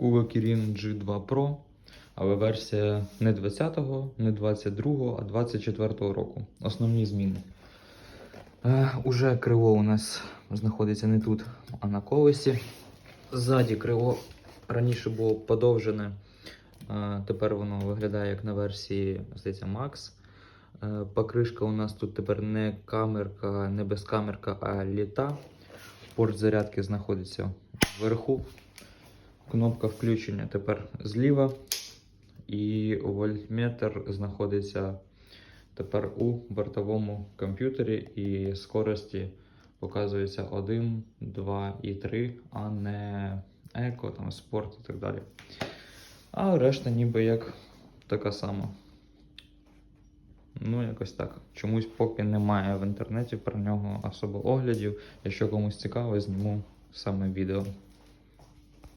Kuga Kirin G2 Pro, але версія не 20-го, не 22-го, а 24-го року. Основні зміни. Е, уже крило у нас знаходиться не тут, а на колесі. Ззаді крило раніше було подовжене, е, тепер воно виглядає як на версії здається, Max. Е, Покришка у нас тут тепер не камерка, не безкамерка, а літа. Порт зарядки знаходиться вверху. Кнопка включення тепер зліва. І вольтметр знаходиться тепер у бортовому комп'ютері і скорості показується 1, 2 і 3, а не еко, там, спорт і так далі. А решта ніби як така сама. Ну, якось так. Чомусь поки немає в інтернеті про нього особо оглядів. Якщо комусь цікаво, зніму саме відео.